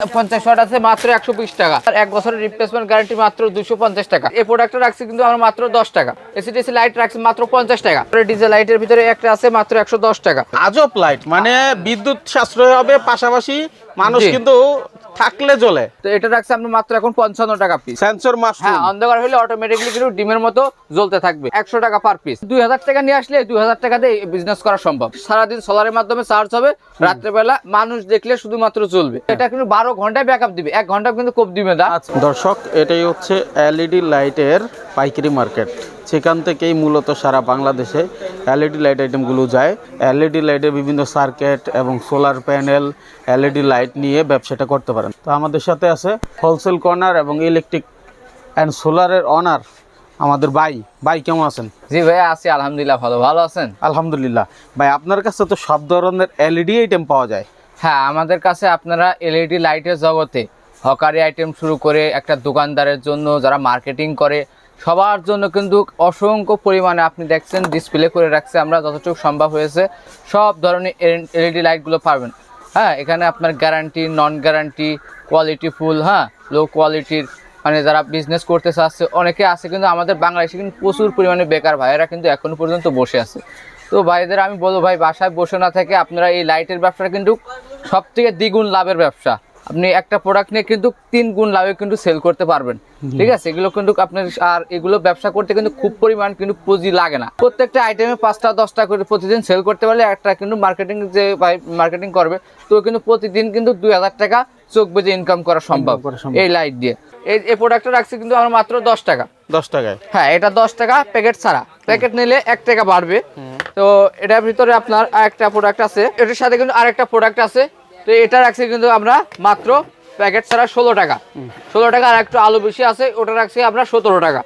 পঞ্চাশ শট আছে মাত্র একশো বিশ টাকা। আর এক বছরের রিপ্লেসমেন্ট গ্যারান্টি মাত্র দুশো পঞ্চাশ টাকা। এই প্রোডাক্টটা রাখছি কিন্তু আমরা মাত্র দশ টাকা। এসিডিসি লাইট রাখছি মাত্র পঞ্চাশ টাকা। ডিজেল লাইটের ভিতরে একটা আছে মাত্র একশো দশ টাকা। আজব লাইট মানে বিদ্যুৎ সাশ্রয় হবে পাশাপাশি মানুষ কিন্তু থাকলে জ্বলে। তো এটা রাখছে আপনি মাত্র এখন পঞ্চান্ন টাকা পিস সেন্সর হ্যাঁ অন্ধকার হলে অটোমেটিকলি কিন্তু ডিমের মতো জ্বলতে থাকবে। একশো টাকা পার পিস দুই হাজার টাকা নিয়ে আসলে দুই হাজার টাকা দিয়ে বিজনেস করা সম্ভব। সারাদিন সোলারের মাধ্যমে চার্জ হবে রাত্রেবেলা মানুষ দেখলে শুধুমাত্র চলবে এটা কিন্তু বারো ঘন্টায় ব্যাকআপ দিবে। এক ঘণ্টা কিন্তু কোপ দিবে না। আচ্ছা, দর্শক এটাই হচ্ছে এলইডি লাইটের পাইকারি মার্কেট। সেখান থেকেই মূলত সারা বাংলাদেশে এলইডি লাইট আইটেমগুলো যায়। এলইডি লাইটের বিভিন্ন সার্কিট এবং সোলার প্যানেল এলইডি লাইট নিয়ে ব্যবসাটা করতে পারেন। তো আমাদের সাথে আছে হোলসেল কর্নার এবং ইলেকট্রিক অ্যান্ড সোলারের অনার আমাদের ভাই। ভাই কেমন আছেন? জি ভাইয়া আছি আলহামদুলিল্লাহ ভালো। ভালো আছেন? আলহামদুলিল্লাহ। ভাই আপনার কাছে তো সব ধরনের এলইডি আইটেম পাওয়া যায়। হ্যাঁ আমাদের কাছে আপনারা এলইডি লাইটের জগতে হকারি আইটেম শুরু করে একটা দোকানদারের জন্য যারা মার্কেটিং করে সবার জন্য কিন্তু অসংখ্য পরিমাণে আপনি দেখছেন ডিসপ্লে করে রাখছে আমরা, যতটুকু সম্ভব হয়েছে। সব ধরনের এলইডি লাইটগুলো পাবেন হ্যাঁ এখানে আপনার guarantee non guarantee quality full হ্যাঁ লো কোয়ালিটির মানে যারা বিজনেস করতে চাচ্ছে, অনেকে আছে কিন্তু আমাদের বাংলাদেশে কিন্তু প্রচুর পরিমাণে বেকার ভাইয়েরা কিন্তু এখনও পর্যন্ত বসে আছে। তো ভাইদের আমি বলব, ভাই, বাসায় বসে না থেকে আপনারা এই লাইটের ব্যবসাটা কিন্তু সব থেকে দ্বিগুণ লাভের ব্যবসা। আপনি একটা প্রোডাক্ট নিয়ে কিন্তু তিন গুণ লাভে কিন্তু সেল করতে পারবেন। ঠিক আছে? এগুলো কিন্তু আপনার আর এগুলো ব্যবসা করতে কিন্তু খুব পরিমাণ কিন্তু পুঁজি লাগে না। প্রত্যেকটা আইটেমে পাঁচটা দশটা করে প্রতিদিন সেল করতে পারলে একটা কিন্তু মার্কেটিং যে মার্কেটিং করবে তো কিন্তু প্রতিদিন কিন্তু দুই হাজার টাকা চোখ বেজে ইনকাম করা সম্ভব এই লাইট দিয়ে। এই এই প্রোডাক্টটা রাখছি কিন্তু আমার মাত্র দশ টাকা। দশ টাকায়? হ্যাঁ এটা দশ টাকা প্যাকেট ছাড়া। প্যাকেট নিলে এক টাকা বাড়বে। তো এটার ভিতরে আপনার আরেকটা প্রোডাক্ট আছে। এটার সাথে কিন্তু আরেকটা প্রোডাক্ট আছে। তো এটা রাখছি কিন্তু আমরা মাত্র প্যাকেট ছাড়া ষোলো টাকা। ষোলো টাকা আর একটু আলু বেশি আছে, ওটা রাখছি আমরা সতেরো টাকা।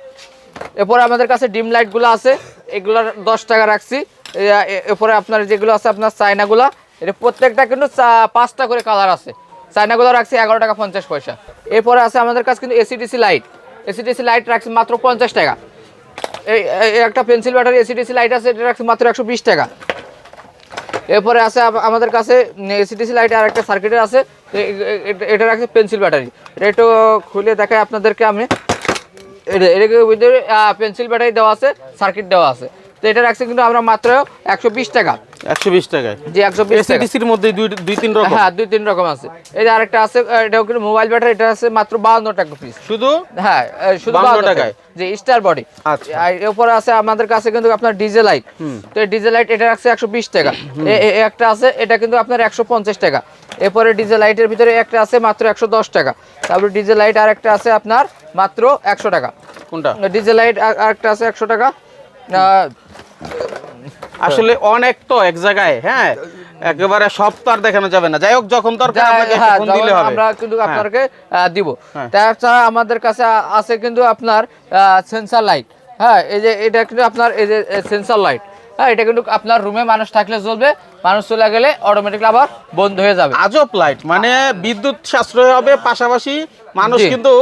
এরপরে আমাদের কাছে ডিম লাইটগুলো আছে, এগুলোর দশ টাকা রাখছি। এরপরে আপনার যেগুলো আছে আপনার চায়নাগুলো এটা প্রত্যেকটা কিন্তু পাঁচটা করে কালার আছে। চায়নাগুলো রাখছি এগারো টাকা পঞ্চাশ পয়সা। এরপরে আছে আমাদের কাছে কিন্তু এসিডিসি লাইট। এসিডিসি লাইট রাখছি মাত্র পঞ্চাশ টাকা। এই একটা পেন্সিল ব্যাটারি এসিডিসি লাইট আছে, এটা রাখছি মাত্র একশো বিশ টাকা। এরপরে আছে আমাদের কাছে সিটিসি লাইট আর একটা সার্কিটের আছে। এটা- রাখছে পেন্সিল ব্যাটারি এটা একটু খুলে দেখায় আপনাদেরকে আমি। এটা, এটাকে পেন্সিল ব্যাটারি দেওয়া আছে সার্কিট দেওয়া আছে। তো এটা রাখছে কিন্তু আমরা মাত্র একশো বিশ টাকা। একশো বিশ টাকায়। যে একশো বিশ এসিডিসির মধ্যে দুই দুই তিন রকম। হ্যাঁ দুই তিন রকম আছে। এই যে আরেকটা আছে এটাও কিন্তু মোবাইল ব্যাটারি এটা আছে মাত্র টাকা পিস শুধু? হ্যাঁ শুধু 52 52 টাকায়? যে স্টার বডি আচ্ছা। এরপরে আছে আমাদের কাছে কিন্তু আপনার ডিজেল লাইট তো এই ডিজেল লাইট এটা রাখছে একশো বিশ টাকা। একটা আছে এটা কিন্তু আপনার একশো পঞ্চাশ টাকা। এরপরে ডিজেল লাইটের ভিতরে একটা আছে মাত্র একশো দশ টাকা। তারপরে ডিজেল লাইট আর একটা আছে আপনার মাত্র একশো টাকা। কোনটা? ডিজেল লাইট আর একটা আছে একশো টাকা। আসলে অনেক তো এক জায়গায় হ্যাঁ। একেবারে সব তো আর দেখানো যাবে না। যাই হোক যখন দরকার আপনাকে হ্যাঁ, ফোন দিলে হবে। আমরা কিন্তু হ্যাঁ। আপনাকে দিব। হ্যাঁ। তাছাড়া আমাদের কাছে আছে কিন্তু আপনার সেন্সার লাইট হ্যাঁ এই যে এটা কিন্তু আপনার এই যে সেন্সার লাইট হ্যাঁ এটা কিন্তু আপনার রুমে মানুষ থাকলে চলবে মানুষ চলে গেলে অটোমেটিকলি আবার বন্ধ হয়ে যাবে। আজব লাইট মানে বিদ্যুৎ সাশ্রয় হবে পাশাপাশি মানুষ কিন্তু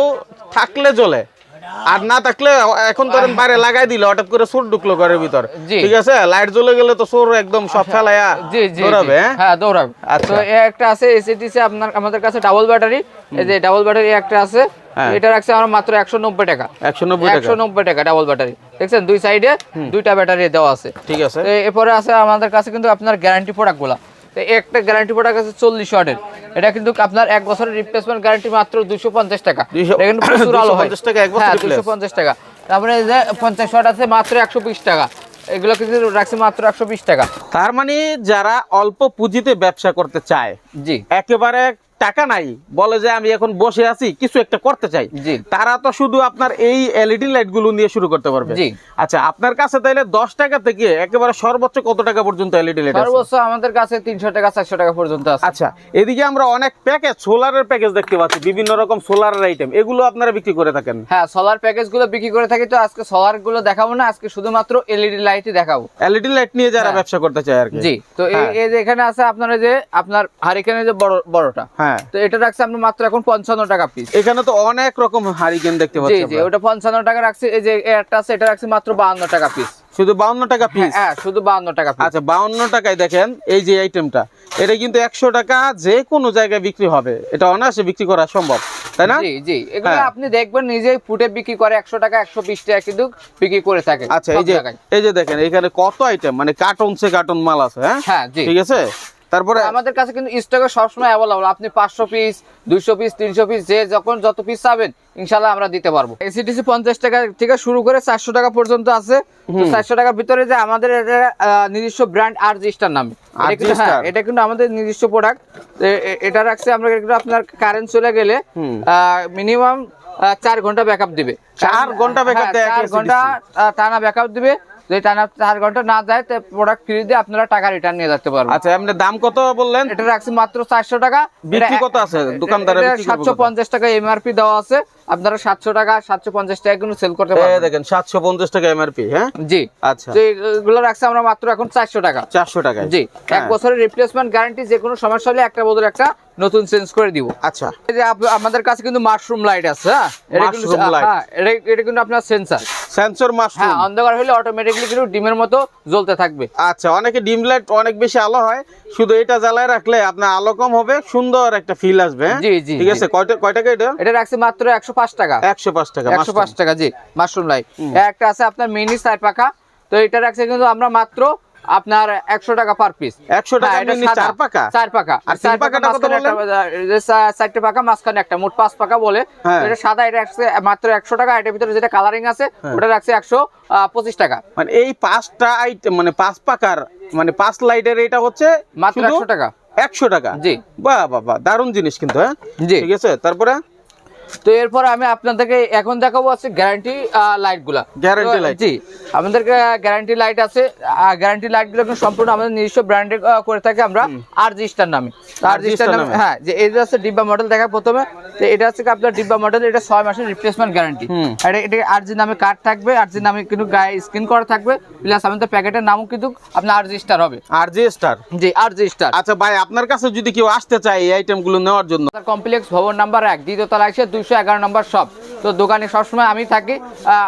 থাকলে জ্বলে। আর না থাকলে এখন ধরেন বাইরে লাগাই দিল হঠাৎ করে চোর ঢুকলো ঘরের ভিতর। ঠিক আছে? লাইট জ্বলে গেলে তো চোর একদম সব ফেলাইয়া জি জি দৌড়াবে হ্যাঁ? হ্যাঁ দৌড়াবে। আচ্ছা। তো একটা আছে এসিটিসি আপনার আমাদের কাছে ডাবল ব্যাটারি এই যে ডাবল ব্যাটারি একটা আছে। হ্যাঁ। এটা রাখছে আমরা মাত্র একশো নব্বই টাকা। একশো নব্বই টাকা। একশো নব্বই টাকা ডাবল ব্যাটারি দেখছেন? দুই সাইডে দুইটা ব্যাটারি দেওয়া আছে। ঠিক আছে। এরপরে আছে আমাদের কাছে কিন্তু আপনার গ্যারান্টি প্রোডাক্টগুলো তো একটা গ্যারান্টি প্রোডাক্ট আছে চল্লিশ ওয়াটের। এটা কিন্তু আপনার এক বছরের রিপ্লেসমেন্ট গ্যারান্টি মাত্র দুশো পঞ্চাশ টাকা। এটা কিন্তু প্রচুর আলো হয়। 250 টাকা এক বছর হ্যাঁ। দুশো পঞ্চাশ টাকা। তারপরে এই যে পঞ্চাশ ওয়াট আছে মাত্র একশো বিশ টাকা। এগুলো কিন্তু রাখছে মাত্র একশো বিশ টাকা। তার মানে যারা অল্প পুঁজিতে ব্যবসা করতে চায় জি। একেবারে টাকা নাই। বলে যে আমি এখন বসে আছি কিছু একটা করতে চাই। তারা তো শুধু আপনার এই এলইডি লাইটগুলো নিয়ে শুরু করতে পারবে। আচ্ছা আপনার কাছে তাইলে দশ টাকা থেকে একেবারে সর্বোচ্চ কত টাকা পর্যন্ত এলইডি লাইট সর্বোচ্চ আমাদের কাছে তিনশো টাকা চারশো টাকা পর্যন্ত আছে। আচ্ছা এদিকে আমরা অনেক প্যাকেজ সোলারের প্যাকেজ দেখতে পাচ্ছি বিভিন্ন রকম সোলারের আইটেম এগুলো আপনারা বিক্রি করে থাকেন? হ্যাঁ সোলার প্যাকেজগুলো বিক্রি করে থাকি তো আজকে সোলারগুলো দেখাবো না আজকে শুধুমাত্র এলইডি লাইটই দেখাবো। এলইডি লাইট নিয়ে যারা হ্যাঁ। ব্যবসা করতে চায় আর কি। জি তো এই হ্যাঁ। যে এখানে আছে আপনার যে আপনার হারিকেনের যে বড় বড়টা। হ্যাঁ। তো এটা রাখছে আমরা মাত্র এখন পঞ্চান্ন টাকা পিস এখানে তো অনেক রকম হারিকেন দেখতে পাচ্ছি জি ওটা পঞ্চান্ন টাকা রাখছি এই যে একটা আছে এটা রাখছি মাত্র বাহান্ন টাকা পিস শুধু বাউন্ন টাকা পিস হ্যাঁ শুধু বাহান্ন টাকা আচ্ছা বাউন্ন টাকায় দেখেন এই যে আইটেমটা এটা কিন্তু একশো টাকা যে কোনো জায়গায় বিক্রি হবে। এটা অনায়াসে বিক্রি করা সম্ভব তাই না? জি জি এগুলো হ্যাঁ। আপনি দেখবেন নিজেই ফুটে বিক্রি করে একশো টাকা একশো বিশ টাকা কিন্তু বিক্রি করে থাকে আচ্ছা এই যে। এই যে দেখেন এখানে কত আইটেম মানে কার্টুন সে কার্টন মাল আছে হ্যাঁ? হ্যাঁ ঠিক আছে? তারপরে আমাদের কাছে কিন্তু স্টকে সবসময় অ্যাভেলেবল আপনি পাঁচশো পিস দুইশো পিস তিনশো পিস যে যখন যত পিস চাবেন ইনশাল্লাহ আমরা দিতে পারব। এসিটিসি পঞ্চাশ টাকা থেকে শুরু করে চারশো টাকা পর্যন্ত আছে। চারশো টাকার ভিতরে যে আমাদের এটা, নিজস্ব ব্র্যান্ড আর জিস্টার নামে। এটা কিন্তু- RG হ্যাঁ, এটা কিন্তু আমাদের নিজস্ব প্রোডাক্ট এটা রাখছে আমরা কিন্তু আপনার কারেন্ট চলে গেলে। মিনিমাম চার ঘণ্টা ব্যাকআপ দিবে। চার ঘণ্টা দেয় চার ঘণ্টা টানা ব্যাকআপ দিবে। যদি টানা চার ঘণ্টা না যায় তো প্রোডাক্ট ফ্রি দিয়ে আপনারা টাকা রিটার্ন নিয়ে যেতে পারবেন। আচ্ছা এমনি দাম কত বললেন? এটা রাখছি মাত্র চারশো টাকা। বিক্রি কত আছে? দোকানদাররা সাতশো পঞ্চাশ টাকা এমআরপি দেওয়া আছে। আপনারা সাতশো টাকা সাতশো পঞ্চাশ টাকা কিন্তু সেল করতে পারবেন। দেখেন সাতশো পঞ্চাশ টাকা এমআরপি হ্যাঁ? জি। আচ্ছা। এগুলো রাখছি আমরা মাত্র এখন চারশো টাকা। চারশো টাকায়। জি। এক হ্যাঁ। বছরের রিপ্লেসমেন্ট গ্যারান্টি যে কোনো সমস্যা হলে একটা বদলে একটা নতুন চেঞ্জ করে দিব। আচ্ছা। এই যে আমাদের কাছে কিন্তু মাশরুম লাইট আছে হ্যাঁ? এটা কিন্তু হ্যাঁ এটা- এটা কিন্তু আপনার সেন্সার সেন্সর মাশরুম হ্যাঁ অন্ধকার হলে অটোমেটিকলি কিন্তু ডিমের মতো জ্বলতে থাকবে। আচ্ছা অনেকে ডিম লাইট অনেক বেশি আলো হয় শুধু এটা জ্বালায় রাখলে আপনার আলো কম হবে সুন্দর একটা ফিল আসবে হ্যাঁ? জি, জি, ঠিক আছে কয়টা কয় টাকা এটা? এটা রাখছি মাত্র একশো পাঁচ টাকা। একশো পাঁচ টাকা একশো পাঁচ টাকা জি মাশরুম লাইট একটা আছে আপনার মিনি চার পাকা তো এটা রাখছে কিন্তু আমরা মাত্র আপনার একশো টাকা পার পিস একশো টাকা চার পাকা চার পাকা। আর চার পাকা পাকাটা কত মাঝখানে একটা, এই যে চা- চারটে পাকা মাঝখানে একটা মোট পাঁচ পাকা বলে। হ্যাঁ। এটা সাদা এটা মাত্র একশো টাকা এটার ভিতরে যেটা কালারিং আছে ওটা রাখছে একশো পঁচিশ টাকা। মানে এই পাঁচটা আইটেম মানে পাঁচ পাকার মানে পাঁচ লাইটের এটা হচ্ছে মাত্র 100 টাকা। একশো টাকা? জি। বাহ বাহ বাহ দারুণ জিনিস কিন্তু হ্যাঁ? জি। ঠিক আছে? তারপরে? তো এরপর আমি আপনাদেরকে এখন দেখাবো আছে গ্যারান্টি লাইটগুলা তো, light। জি আমাদের গ্যারান্টি লাইট আছে। গ্যারান্টি লাইটগুলো সম্পূর্ণ আমাদের নিজস্ব ব্র্যান্ডে করে থাকি আমরা আর জি স্টার নামে। আর জি স্টার নামে। হ্যাঁ যে এটা হচ্ছে ডিব্বা মডেল দেখা প্রথমে। তো এটা হচ্ছে আপনার ডিব্বা মডেল এটা ছয় মাসের রিপ্লেসমেন্ট গ্যারান্টি। এটা এটা আর জি নামে কার্ড থাকবে? আর জি নামে কিন্তু গায়ে স্ক্রিন করা থাকবে। প্লাস আমাদের প্যাকেটের নামও কিন্তু আপনার আর জি স্টার হবে। আর জি স্টার জি আর জি স্টার আচ্ছা ভাই আপনার কাছে যদি কেউ আসতে চায় এই আইটেমগুলো নেওয়ার জন্য? কমপ্লেক্স ভবন নাম্বার এক দ্বিতীয়তলা এসে দুইশো এগারো নম্বর শপ তো দোকানে সবসময় আমি থাকি।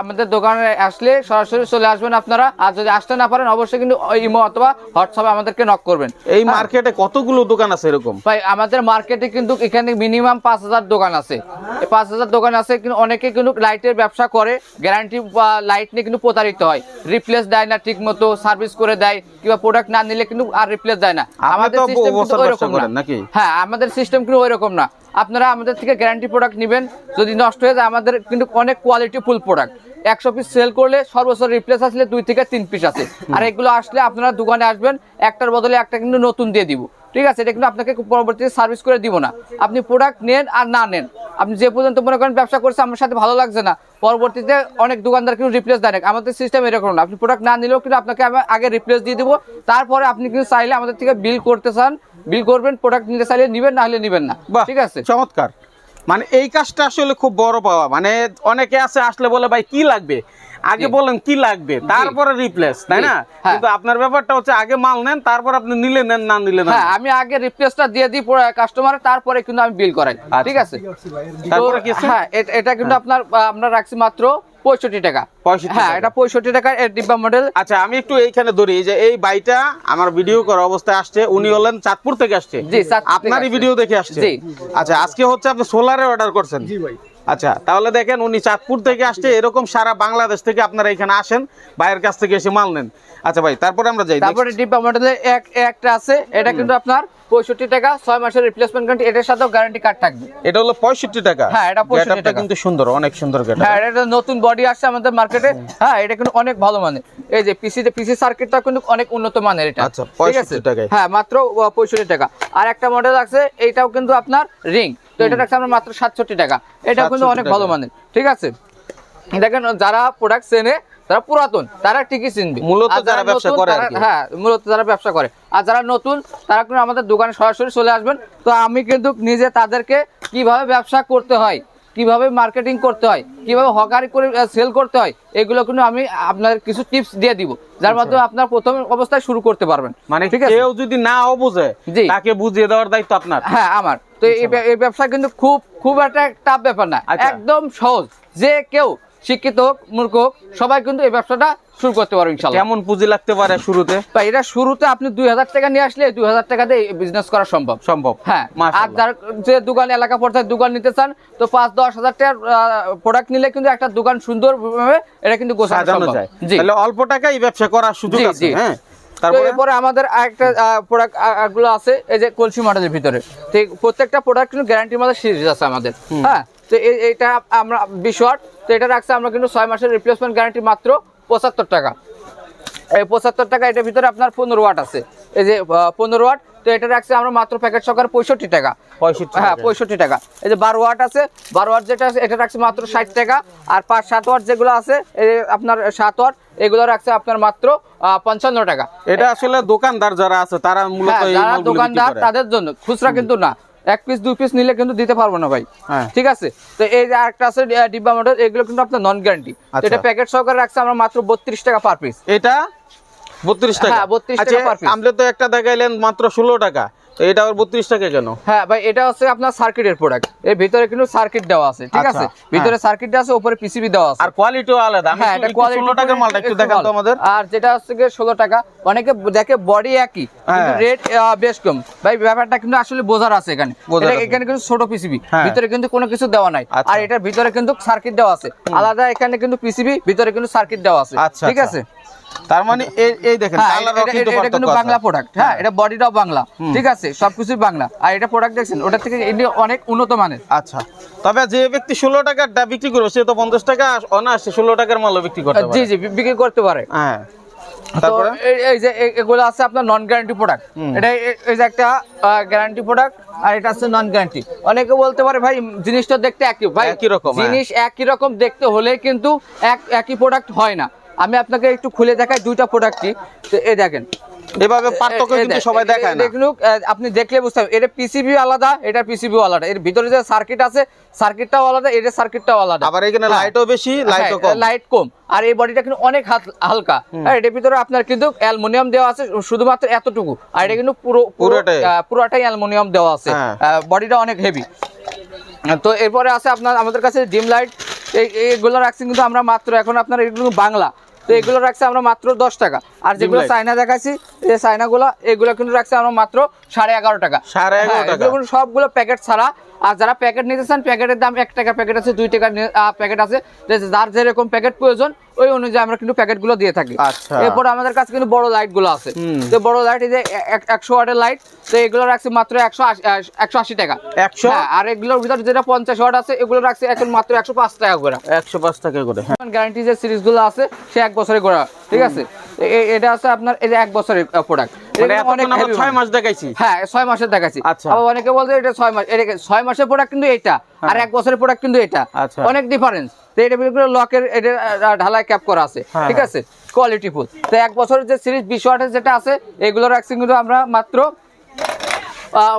আমাদের দোকানে আসলে সরাসরি চলে আসবেন আপনারা। আর যদি আসতে না পারেন অবশ্যই কিন্তু ইমো অথবা হোয়াটসঅ্যাপে আমাদেরকে নক করবেন। এই মার্কেটে কতগুলো দোকান আছে এরকম? ভাই আমাদের মার্কেটে কিন্তু এখানে মিনিমাম পাঁচ হাজার দোকান আছে। পাঁচ হাজার দোকান আছে কিন্তু অনেকে কিন্তু লাইটের ব্যবসা করে। গ্যারান্টি বা লাইট নিয়ে কিন্তু প্রতারিত হয়। রিপ্লেস দেয় না ঠিক মতো সার্ভিস করে দেয়। কিংবা প্রোডাক্ট না নিলে কিন্তু আর রিপ্লেস দেয় না। আমাদের সিস্টেম কিন্তু ওইরকম না। হ্যাঁ আমাদের সিস্টেম কিন্তু ওইরকম না। আপনারা আমাদের থেকে গ্যারান্টি প্রোডাক্ট নেবেন। যদি নষ্ট হয়ে যায়, আমাদের কিন্তু অনেক কোয়ালিটি ফুল প্রোডাক্ট একশো পিস সেল করলে সর্বোচ্চ রিপ্লেস আসলে দুই থেকে তিন পিস আছে। আর এগুলো আসলে আপনারা দোকানে আসবেন, একটার বদলে একটা কিন্তু নতুন দিয়ে দিব। ঠিক আছে এটা কিন্তু আপনাকে পরবর্তীতে সার্ভিস করে দিব না। আপনি প্রোডাক্ট নেন আর না নেন। আপনি যে পর্যন্ত মনে করেন ব্যবসা করছে আমার সাথে ভালো লাগছে না। পরবর্তীতে অনেক দোকানদার কিন্তু রিপ্লেস দেয় না। আমাদের সিস্টেম এরকম না। আপনি প্রোডাক্ট না নিলেও কিন্তু আপনাকে আমি আগে রিপ্লেস দিয়ে দেবো। তারপরে আপনি কিন্তু চাইলে আমাদের থেকে বিল করতে চান। বিল করবেন প্রোডাক্ট নিতে চাইলে নেবেন না হলে নেবেন না। ঠিক আছে? চমৎকার। মানে এই কাজটা আসলে খুব বড় পাওয়া। মানে অনেকে আছে আসলে বলে ভাই কি লাগবে? আগে। বলেন কি লাগবে? তারপরে রিপ্লেস তাই না? হ্যাঁ। কিন্তু আপনার ব্যাপারটা হচ্ছে আগে মাল নেন তারপর আপনি নিলে নেন না নিলে না হ্যাঁ আমি আগে রিপ্লেসটা দিয়ে দিই কাস্টমার তারপরে কিন্তু আমি বিল করাই। আচ্ছা। ঠিক আছে? তারপরে কি হ্যাঁ এটা কিন্তু আপনার আহ, আমরা রাখছি মাত্র পঁয়ষট্টি টাকা। 65 হ্যাঁ এটা পঁয়ষট্টি টাকা এর ডিব্বা মডেল আচ্ছা আমি একটু এইখানে ধরি যে এই বাইটা আমার ভিডিও করা অবস্থায় আসছে উনি হলেন চাঁদপুর থেকে আসছে। জি, আপনারই ভিডিও দেখে আসছে। জি। আচ্ছা আজকে হচ্ছে আপনি সোলারে অর্ডার করছেন। জি ভাই। আচ্ছা তাহলে দেখেন উনি চাঁদপুর থেকে আসছে এরকম সারা বাংলাদেশ থেকে আপনারা এখানে আসেন বাইরের কাছ থেকে এসে মাল নেন। আচ্ছা ভাই তারপরে আমরা যাই তারপরে ডিব্বা মডেলের এক একটা আছে এটা কিন্তু আপনার পঁয়ষট্টি টাকা ছয় মাসের রিপ্লেসমেন্ট গ্যারান্টি এটার সাথেও গ্যারান্টি কার্ড থাকবে। এটা হলো পঁয়ষট্টি টাকা। হ্যাঁ, এটা 65 Getup টা টাকা। কিন্তু সুন্দর অনেক সুন্দর গেটা হ্যাঁ এটা নতুন বডি আসছে আমাদের মার্কেটে হ্যাঁ এটা কিন্তু অনেক ভালো মানের। এই যে পিসি পিসি সার্কিটটা কিন্তু অনেক উন্নত মানের এটা। আচ্ছা, আছে? 65 টাকায়। হ্যাঁ মাত্র পঁয়ষট্টি টাকা। আর একটা মডেল আছে এইটাও কিন্তু আপনার রিং তো এটা রাখছে আমরা মাত্র সাতষট্টি টাকা। এটা কিন্তু অনেক ভালো মানের ঠিক আছে? দেখেন যারা প্রোডাক্ট চেনে তারা পুরাতন তারা ঠিকই চিনবে মূলত যারা ব্যবসা করে। হ্যাঁ মূলত যারা ব্যবসা করে। আর যারা নতুন তারা কিন্তু আমাদের দোকানে সরাসরি চলে আসবেন। তো আমি কিন্তু নিজে তাদেরকে কীভাবে ব্যবসা করতে হয় কীভাবে মার্কেটিং করতে হয় কীভাবে হকারি করে সেল করতে হয় এগুলো কিন্তু আমি আপনার কিছু টিপস দিয়ে দিব যার মাধ্যমে আপনার প্রথম অবস্থায় শুরু করতে পারবেন। মানে ঠিক আছে? কেউ যদি না বুঝে জি। তাকে বুঝিয়ে দেওয়ার দায়িত্ব আপনার। হ্যাঁ আমার। তো এই ব্যবসা কিন্তু খুব খুব একটা টাফ ব্যাপার না। আচ্ছা। একদম সহজ। যে কেউ শিক্ষিত হোক মূর্খ হোক সবাই কিন্তু এই ব্যবসাটা শুরু করতে ইনশাল্লাহ কেমন পুঁজি লাগতে পারে শুরুতে? বা এটা শুরুতে আপনি দুই হাজার টাকা নিয়ে আসলে দুই হাজার টাকা দিয়ে বিজনেস করা সম্ভব। সম্ভব। হ্যাঁ আর। যার যে দোকান এলাকা পর্যায়ে দোকান নিতে চান তো পাঁচ দশ হাজার টাকার প্রোডাক্ট নিলে কিন্তু একটা দোকান এটা কিন্তু গোছানো যায়। জি। তাহলে অল্প টাকায় ব্যবসা করার সুযোগ আছে হ্যাঁ? তারপরে? আমাদের আরেকটা প্রোডাক্টগুলো আছে এই যে কলসি মডেলের ভিতরে। এই প্রত্যেকটা প্রোডাক্ট কিন্তু গ্যারান্টির মধ্যে সিরিজ আছে আমাদের। হ্যাঁ তো এই- এইটা আমরা বিশ ওয়াট তো এটা রাখছে আমরা কিন্তু ছয় মাসের রিপ্লেসমেন্ট গ্যারান্টি মাত্র। পঁচাত্তর টাকা। এই পঁচাত্তর টাকা এটার ভিতরে আপনার পনেরো ওয়াট আছে। এই যে পনেরো ওয়াট তো এটা রাখছে আমরা মাত্র প্যাকেট সহকারে পঁয়ষট্টি টাকা। পঁয়ষট্টি হ্যাঁ পঁয়ষট্টি টাকা। এই যে বারো ওয়াট আছে বারো ওয়াট যেটা আছে এটা রাখছে মাত্র ষাট টাকা। আর পাঁচ সাত ওয়াট যেগুলো আছে এই আপনার সাত ওয়াট এগুলো রাখছে আপনার মাত্র পঞ্চান্ন টাকা। এটা আসলে দোকানদার যারা আছে তারা মূলত হ্যাঁ যারা দোকানদার তাদের জন্য। খুচরা কিন্তু না। এক পিস দুই পিস নিলে কিন্তু দিতে পারব না ভাই। হ্যাঁ। ঠিক আছে? তো এই যে আরেকটা আছে ডিব্বা মোটর এগুলো কিন্তু আপনার নন গ্যারান্টি আচ্ছা। এটা প্যাকেট সহকারে রাখছে আমরা মাত্র বত্রিশ টাকা পার পিস এটা? বত্রিশ টাকা। বত্রিশ টাকা পার পিস piece। আপনি তো একটা দেখাইলেন মাত্র ষোলো টাকা। তো এটা আবার বত্রিশ টাকা কেন? হ্যাঁ ভাই এটা হচ্ছে আপনার সার্কিটের প্রোডাক্টের ভিতরে কিন্তু সার্কিট দেওয়া আছে ঠিক আচ্ছা, আছে? ভিতরে সার্কিট দেওয়া আছে উপরে পিসিবি দেওয়া আছে। আর কোয়ালিটিও আলাদা। আমি হ্যাঁ এটা কোয়ালিটি ষোলো টাকার মালটা একটু দেখান তো আমাদের। আর যেটা হচ্ছে গিয়ে ষোলো টাকা অনেকে দেখে বডি একই কিন্তু হ্যাঁ। রেট বেশ কম। ভাই ব্যাপারটা কিন্তু আসলে বোঝার আছে এখানে। এখানে কিন্তু ছোট পিসিবি হ্যাঁ। ভিতরে কিন্তু কোনো কিছু দেওয়া নাই। আচ্ছা। আর এটার ভিতরে কিন্তু সার্কিট দেওয়া আছে। আলাদা এখানে কিন্তু পিসিবি ভিতরে কিন্তু সার্কিট দেওয়া আছে। আচ্ছা, ঠিক। আছে? তার মানে এই এই দেখেন হ্যাঁ এটা- কিন্তু বাংলা প্রোডাক্ট হ্যাঁ এটা বডিটাও বাংলা ঠিক আছে? সবকিছুই বাংলা। আর এটা প্রোডাক্ট দেখছেন ওটা থেকে এটি অনেক উন্নত মানের। আচ্ছা। তবে যে ব্যক্তি ষোলো টাকারটা বিক্রি করবে সে তো পঞ্চাশ টাকা অনায়াসে ষোলো টাকার মালও বিক্রি করতে জি পারে। জি বিক্রি করতে পারে। হ্যাঁ। তারপরে? এই- যে এগুলো আছে আপনার নন গ্যারান্টি প্রোডাক্ট এটা এই যে একটা গ্যারান্টি প্রোডাক্ট আর এটা আছে নন গ্যারান্টি অনেকে বলতে পারে ভাই জিনিসটা দেখতে একই ভাই একই রকম, হ্যাঁ। জিনিস একই রকম দেখতে হলে কিন্তু এক একই প্রোডাক্ট হয় না। আমি আপনাকে একটু খুলে দেখাই দুইটা প্রোডাক্টই এই দেখেন। এভাবে পার্থক্য কিন্তু সবাই দেখায় না। দেখুন আপনি দেখলে বুঝতে পারবেন। এটা পিসিবি আলাদা এটা পিসিবি আলাদা। এর ভিতরে যে সার্কিট আছে সার্কিটটাও আলাদা এটা সার্কিটটাও আলাদা। আবার এখানে হ্যাঁ। লাইটও বেশি লাইটও কম। লাইট কম। আর এই বডিটা কিন্তু অনেক হালকা। আর এটার ভিতরে আপনার কিন্তু অ্যালুমিনিয়াম দেওয়া আছে শুধুমাত্র এতটুকু। আর এটা কিন্তু পুরো পুরো- পুরোটাই। পুরোটাই অ্যালুমিনিয়াম দেওয়া আছে। হ্যাঁ। বডিটা অনেক হেভি তো এরপরে আছে আপনার আমাদের কাছে ডিম লাইট এইগুলো রাখছি কিন্তু আমরা মাত্র এখন আপনার এগুলো বাংলা তো এগুলো রাখছি আমরা মাত্র দশ টাকা আর যেগুলো। চাইনা দেখাচ্ছি এই চাইনাগুলো এগুলো কিন্তু রাখছি আমরা মাত্র সাড়ে এগারো টাকা সাড়ে এগারো হ্যাঁ, টাকা। সবগুলো প্যাকেট ছাড়া আর যারা প্যাকেট নিতে চান প্যাকেটের দাম এক টাকা প্যাকেট আছে দুই টাকা প্যাকেট আছে। যার যেরকম প্যাকেট প্রয়োজন ওই অনুযায়ী আমরা কিন্তু প্যাকেটগুলো দিয়ে থাকি। আচ্ছা। এরপর আমাদের কাছে কিন্তু বড় লাইটগুলো আছে তো বড় লাইট এই যে একশো ওয়াটের লাইট তো এগুলো রাখছি মাত্র একশো আশি একশো আশি টাকা। একশো? হ্যাঁ, আর এগুলোর ভিতরে যেটা পঞ্চাশ ওয়াট আছে এগুলো রাখছি এখন মাত্র একশো পাঁচ টাকা করে। একশো পাঁচ টাকা করে গ্যারান্টি যে সিরিজগুলো আছে সে এক বছরে করা ঠিক আছে? এটা আছে আপনার এই যে এক বছরের প্রোডাক্ট মানে এতক্ষণ ছয় মাস দেখাইছি। হ্যাঁ ছয় মাসের দেখাচ্ছি আচ্ছা। আবার অনেকে বলছে এটা ছয় মাস এটা ছয় মাসের প্রোডাক্ট কিন্তু এটা আর এক বছরের প্রোডাক্ট কিন্তু এটা। আচ্ছা। অনেক ডিফারেন্স তো এটা বিলকুল লকের এটা ঢালাই ক্যাপ করা আছে। হ্যাঁ, ঠিক আছে? কোয়ালিটি ফুল তো এক বছরের যে সিরিজ বিশ ওয়াটের যেটা আছে এগুলো রাখছি কিন্তু আমরা মাত্র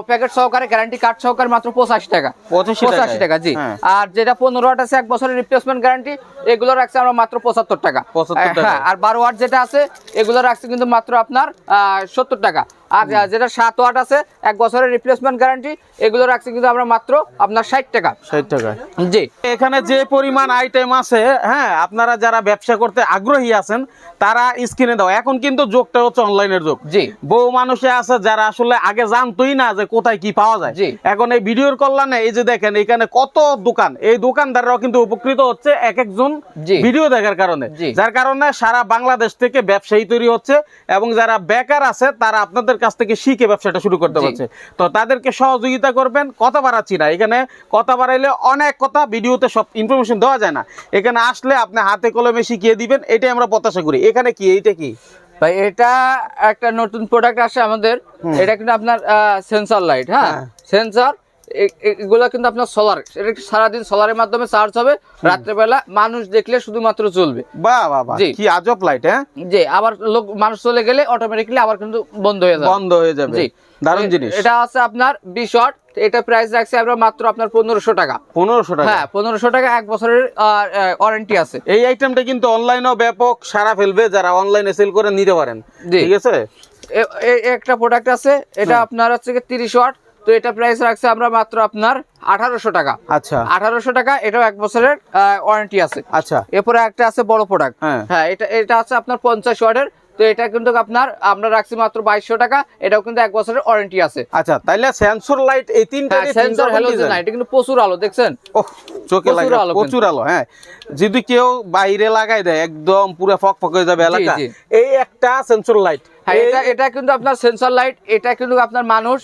প্যাকেট সহকারে গ্যারান্টি কার্ড সহকারে মাত্র পঁচাশি টাকা। পঁচাশি টাকা। জি। হ্যাঁ। আর যেটা পনেরো ওয়াট আছে এক বছরের রিপ্লেসমেন্ট গ্যারান্টি এগুলো রাখছে আমরা মাত্র পঁচাত্তর টাকা। হ্যাঁ আর বারো ওয়াট যেটা আছে এগুলো রাখছে কিন্তু মাত্র আপনার সত্তর টাকা। আর যেটা সাত ওয়াট আছে এক বছরের রিপ্লেসমেন্ট গ্যারান্টি এগুলো রাখছি কিন্তু আমরা মাত্র আপনার ষাট টাকা। ষাট টাকা। জি। এখানে যে পরিমাণ আইটেম আছে হ্যাঁ আপনারা যারা ব্যবসা করতে আগ্রহী আছেন তারা স্ক্রিনে দাও। এখন কিন্তু যোগটা হচ্ছে অনলাইনের যোগ। জি। বহু মানুষে আছে যারা আসলে আগে জানতোই না যে কোথায় কি পাওয়া যায়। জি। এখন এই ভিডিওর কল্যাণে এই যে দেখেন এখানে কত দোকান। এই দোকানদাররাও কিন্তু উপকৃত হচ্ছে এক একজন ভিডিও দেখার কারণে। যার কারণে সারা বাংলাদেশ থেকে ব্যবসায়ী তৈরি হচ্ছে এবং যারা বেকার আছে তারা আপনাদের কাছ থেকে শিখে ব্যবসাটা শুরু করতে পারছে তো তাদেরকে সহযোগিতা করবেন কথা বাড়াচ্ছি না। এখানে কথা বাড়াইলে অনেক কথা ভিডিওতে সব ইনফরমেশন দেওয়া যায় না। এখানে আসলে আপনি হাতে কলমে শিখিয়ে দিবেন এটাই আমরা প্রত্যাশা করি। এখানে কি এইটা কি? ভাই এটা একটা নতুন প্রোডাক্ট আসে আমাদের। এটা কিন্তু আপনার সেন্সর লাইট হ্যাঁ? হ্যাঁ। সেন্সর এগুলো কিন্তু আপনার সোলার এটা সারাদিন সোলারের মাধ্যমে চার্জ হবে? রাত্রেবেলা মানুষ দেখলে শুধুমাত্র চলবে। কি আজব লাইট হ্যাঁ? যে আবার লোক মানুষ চলে গেলে অটোমেটিকলি আবার কিন্তু বন্ধ হয়ে যাবে। বন্ধ হয়ে যাবে। জি। দারুণ জিনিস। এটা আছে আপনার বিশ ওয়াট এটা প্রাইস রাখছি আমরা মাত্র আপনার পনেরোশো টাকা। পনেরোশো টাকা? হ্যাঁ পনেরোশো টাকা এক বছরের ওয়ারেন্টি আছে। এই আইটেমটা কিন্তু অনলাইনেও ব্যাপক সারা ফেলবে যারা অনলাইনে সেল করে নিতে পারেন। ঠিক আছে? একটা প্রোডাক্ট আছে এটা আপনার হচ্ছে তিরিশ ওয়াট তো এটা প্রাইস রাখছে আমরা মাত্র আপনার আঠারোশো টাকা। আচ্ছা। আঠারোশো টাকা এটাও এক বছরের ওয়ারেন্টি আছে। আচ্ছা। এরপরে একটা আছে বড় প্রোডাক্ট হ্যাঁ। হ্যাঁ এটা এটা আছে আপনার পঞ্চাশ ওয়াটের তো এটা কিন্তু আপনার আমরা রাখছি মাত্র বাইশশো টাকা এটাও কিন্তু এক বছরের ওয়ারেন্টি আছে। আচ্ছা তাইলে সেন্সর লাইট এই তিনটা হ্যাঁ সেন্সর হ্যালোজেন না এটা কিন্তু প্রচুর আলো দেখছেন? চোখে লাগে প্রচুর আলো হ্যাঁ। যদি কেউ বাইরে লাগাই দেয় একদম পুরো ফক ফক হয়ে যাবে এলাকা। এই একটা সেন্সর লাইট হ্যাঁ এটা এটা কিন্তু আপনার সেন্সর লাইট এটা কিন্তু আপনার মানুষ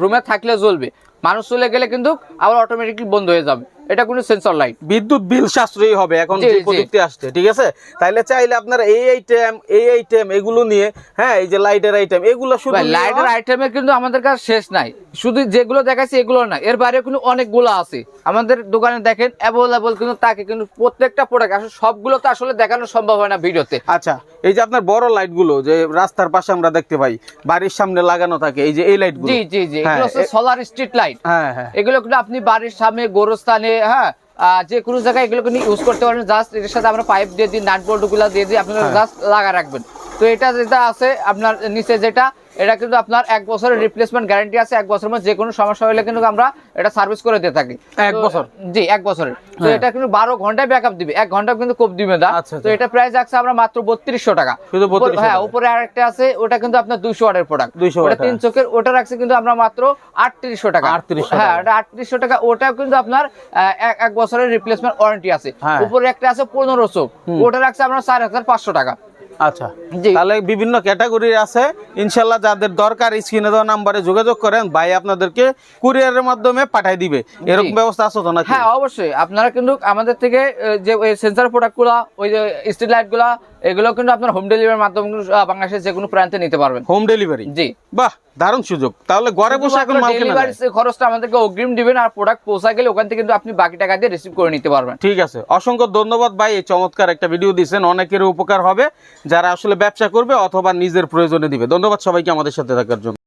রুমে থাকলে জ্বলবে। মানুষ চলে গেলে কিন্তু আবার অটোমেটিকলি বন্ধ হয়ে যাবে। এটা কোনো সেন্সর লাইট বিদ্যুৎ বিল সাশ্রয়ী হবে এখন যে প্রযুক্তি আসছে ঠিক আছে? তাইলে চাইলে আপনারা এই আইটেম এই আইটেম এগুলো নিয়ে হ্যাঁ এই যে লাইটের আইটেম এগুলো শুধু লাইটের আইটেমের কিন্তু আমাদের কাছে শেষ নাই। শুধু যেগুলো দেখাচ্ছি এগুলো না এর বাইরে কিন্তু অনেকগুলো আছে। আমাদের দোকানে দেখেন অ্যাভেলেবল কিন্তু তাকে কিন্তু প্রত্যেকটা প্রোডাক্ট আসলে সবগুলো তো আসলে দেখানো সম্ভব হয় না ভিডিওতে। আচ্ছা এই যে আপনার বড় লাইটগুলো যে রাস্তার পাশে আমরা দেখতে পাই বাড়ির সামনে লাগানো থাকে এই যে এই লাইটগুলো। জি জি জি হ্যাঁ, এগুলো সোলার স্ট্রিট লাইট হ্যাঁ হ্যাঁ। এগুলো কিন্তু আপনি বাড়ির সামনে গোরস্থানে হ্যাঁ যে কোনো জায়গায় এগুলোকে ইউজ করতে পারেন জাস্ট এর সাথে আমরা পাইপ দিয়ে দিই নাট বোল্টগুলো দিয়ে দিই আপনারা হ্যাঁ। জাস্ট লাগা রাখবেন তো এটা যেটা আছে আপনার নিচে যেটা এটা কিন্তু আপনার এক বছরের রিপ্লেসমেন্ট গ্যারান্টি আছে এক বছরের মধ্যে যে কোনো সমস্যা হলে কিন্তু আমরা এটা সার্ভিস করে দিয়ে থাকি। এক বছর? জি এক বছরের। তো হ্যাঁ। এটা কিন্তু বারো ঘন্টায় ব্যাকআপ দিবে। এক ঘণ্টা কিন্তু কোপ দিবে না তো। এটা প্রাইস আছে আমরা মাত্র বত্রিশশো টাকা। শুধু 3200 হ্যাঁ। উপরে আরেকটা আছে ওটা কিন্তু আপনার দুইশো ওয়াটের প্রোডাক্ট 200 ওটা তিন চোখের ওটা রাখছে কিন্তু আমরা মাত্র আটত্রিশশো টাকা। 3800 হ্যাঁ। ওটা আটত্রিশশো টাকা। ওটাও কিন্তু আপনার এক- এক বছরের রিপ্লেসমেন্ট ওয়ারেন্টি আছে। হ্যাঁ। উপরে একটা আছে পনেরোশো ওটা রাখছে আমরা চার হাজার পাঁচশো টাকা। আচ্ছা। তাহলে বিভিন্ন ক্যাটাগরি আছে। ইনশাল্লাহ যাদের দরকার স্ক্রিনে দেওয়া নাম্বারে যোগাযোগ করেন ভাই আপনাদেরকে কুরিয়ারের মাধ্যমে পাঠাই দিবে। এরকম ব্যবস্থা আছে তো নাকি? হ্যাঁ অবশ্যই। আপনারা কিন্তু আমাদের থেকে যে ওই সেন্সার প্রোডাক্টগুলো ওই যে স্ট্রিট লাইটগুলো এগুলো কিন্তু আপনার হোম ডেলিভারির মাধ্যমে বাংলাদেশের যে কোনো প্রান্তে নিতে পারবেন। Home delivery ji. বাহ দারুণ সুযোগ। তাহলে ঘরে বসে এখন মাল কেনা। খরচটা আমাদেরকে অগ্রিম দিবেন আর প্রোডাক্ট পৌঁছা গেলে ওখান থেকে কিন্তু আপনি বাকি টাকা দিয়ে রিসিভ করে নিতে পারবেন। ঠিক আছে। অসংখ্য ধন্যবাদ ভাই এই চমৎকার একটা ভিডিও দিয়েছেন। অনেকের উপকার হবে। যারা আসলে ব্যবসা করবে অথবা নিজের প্রয়োজনে দিবে। ধন্যবাদ সবাইকে আমাদের সাথে থাকার জন্য।